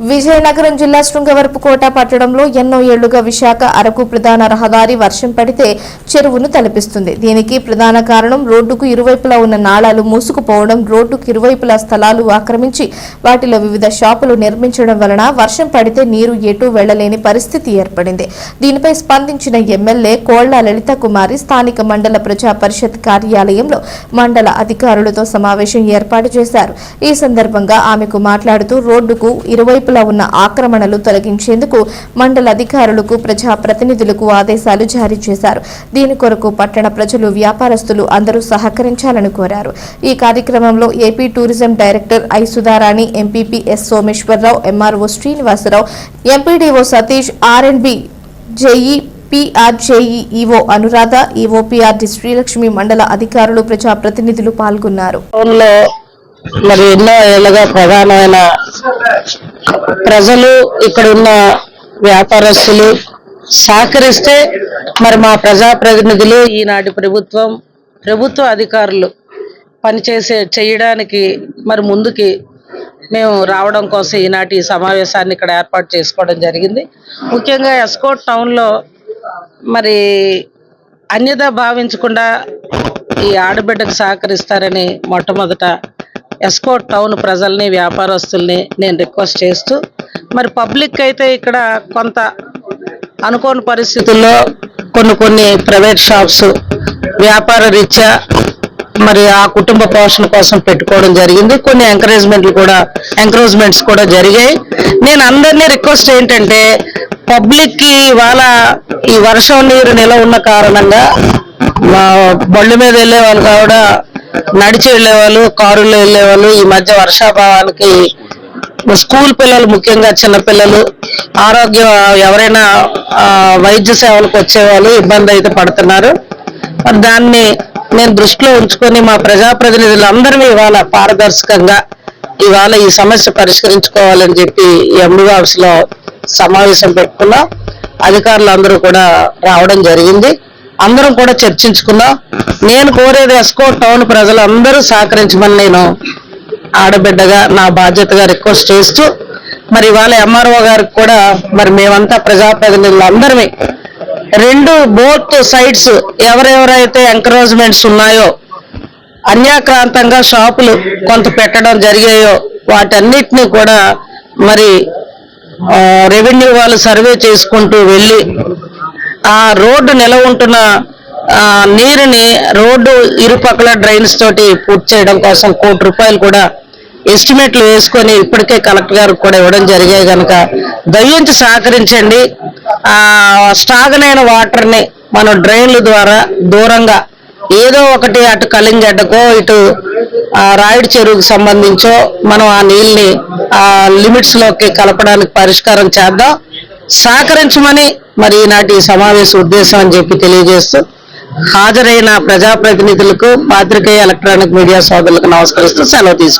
Vizianagaram జిల్లా శృంగవరపు కోట పట్టణంలో ఎన్నో ఏళ్ళుగా విశాఖ అరకు ప్రధాన రహదారి వర్షం పడితే చెరువును తలపిస్తుంది. దీనికి ప్రధాన కారణం రోడ్డుకు ఇరువైపులా ఉన్న నాళాలు మూసుకుపోవడం రోడ్డుకు ఇరువైపులా స్థలాలు ఆక్రమించి వాటిలో వివిధ షాపులు నిర్మించడం వలన వర్షం పడితే నీరు ఎటూ వెళ్ళలేని పరిస్థితి ఏర్పడింది. దీనిపై స్పందించిన ఎమ్మెల్యే కోళ్ళ లలిత కుమారి స్థానిక మండల ప్రజా పరిషత్ కార్యాలయంలో మండల అధికారులతో సమావేశం ఏర్పాటు చేశారు. ఈ సందర్భంగా ఆమెకు మాట్లాడుతూ రోడ్డుకు ఇరువైపు ఇరువైపులా ఉన్న ఆక్రమణలు తొలగించేందుకు మండల అధికారులకు ప్రజా ప్రతినిధులకు ఆదేశాలు జారీ చేశారు. దీని కొరకు పట్టణ ప్రజలు వ్యాపారస్తులు అందరూ సహకరించాలని కోరారు. ఈ కార్యక్రమంలో AP tourism director I Sudharani MPP S Someswararao MRO Srinivasarao MPDO Satish R and B JE PRJEO EO Anuradha EOPR Srilakshmi మండల అధికారులు ప్రజాప్రతినిధులు పాల్గొన్నారు. మరి ఎన్నో ఏళ్ళగా ప్రధానమైన ప్రజలు ఇక్కడ ఉన్న వ్యాపారస్తులు సహకరిస్తే మరి మా ప్రజాప్రతినిధులు ఈనాటి ప్రభుత్వం ప్రభుత్వ అధికారులు పనిచేసే చేయడానికి మరి ముందుకి మేము రావడం కోసం ఈనాటి సమావేశాన్ని ఇక్కడ ఏర్పాటు చేసుకోవడం జరిగింది. ముఖ్యంగా ఎస్కోట్ టౌన్లో మరి అన్యత భావించకుండా ఈ ఆడబిడ్డకు సహకరిస్తారని మొట్టమొదట ఎస్కోట్ టౌన్ ప్రజల్ని వ్యాపారస్తుల్ని నేను రిక్వెస్ట్ చేస్తూ మరి పబ్లిక్ అయితే ఇక్కడ కొంత అనుకోని పరిస్థితుల్లో కొన్ని కొన్ని ప్రైవేట్ షాప్స్ వ్యాపార రీత్యా మరి ఆ కుటుంబ పోషణ కోసం పెట్టుకోవడం జరిగింది. కొన్ని ఎంకరేజ్మెంట్లు కూడా ఎంకరేజ్మెంట్స్ కూడా జరిగాయి. నేను అందరినీ రిక్వెస్ట్ ఏంటంటే పబ్లిక్కి ఇవాళ ఈ వర్షం నీరు నిల ఉన్న కారణంగా మా బళ్ళు మీద వెళ్ళే వాళ్ళు కూడా నడిచి వెళ్ళేవాళ్ళు కారులో వెళ్ళేవాళ్ళు. ఈ మధ్య వర్షాభావానికి స్కూల్ పిల్లలు ముఖ్యంగా చిన్నపిల్లలు ఆరోగ్యం ఎవరైనా వైద్య సేవలకు వచ్చేవాళ్ళు ఇబ్బంది అయితే పడుతున్నారు. మరి దాన్ని నేను దృష్టిలో ఉంచుకొని మా ప్రజాప్రతినిధులందరినీ ఇవాళ పారదర్శకంగా ఇవాళ ఈ సమస్య పరిష్కరించుకోవాలని చెప్పి ఎంబీ ఆఫీస్లో సమావేశం పెట్టుకున్నాం. అధికారులు అందరూ కూడా రావడం జరిగింది. అందరం కూడా చర్చించుకున్నాం నేను కోరేది ఎస్కో టౌన్ ప్రజలందరూ సహకరించమని నేను ఆడబిడ్డగా నా బాధ్యతగా రిక్వెస్ట్ చేస్తూ మరి ఇవాళ ఎంఆర్ఓ గారికి కూడా మరి మేమంతా ప్రజాప్రతినిధులు అందరమే రెండు బోత్ సైడ్స్ ఎవరెవరైతే ఎంకరేజ్మెంట్స్ ఉన్నాయో అన్యాక్రాంతంగా షాపులు కొంత పెట్టడం జరిగాయో వాటన్నిటిని కూడా మరి రెవెన్యూ వాళ్ళు సర్వే చేసుకుంటూ వెళ్ళి ఆ రోడ్డు నిలవుంటున్న నీరుని రోడ్డు ఇరుపక్కల డ్రైన్స్ తోటి పూర్తి చేయడం కోసం కోటి రూపాయలు కూడా ఎస్టిమేట్లు వేసుకొని ఇప్పటికే కలెక్టర్ గారికి కూడా ఇవ్వడం జరిగాయి కనుక దయ్యంచి సహకరించండి. ఆ స్టాగనైన వాటర్ మనం డ్రైన్ల ద్వారా దూరంగా ఏదో ఒకటి అటు కలింగడ్డకో ఇటు రాయుడు చెరువుకు సంబంధించో మనం ఆ నీళ్ళని ఆ లిమిట్స్లోకి కలపడానికి పరిష్కారం చేద్దాం. సహకరించమని మరి ఈనాటి ఈ సమావేశ ఉద్దేశం అని చెప్పి తెలియజేస్తూ హాజరైన ప్రజాప్రతినిధులకు పాత్రికేయ ఎలక్ట్రానిక్ మీడియా సోదరులకు నమస్కరిస్తూ సెలవు తీసుకు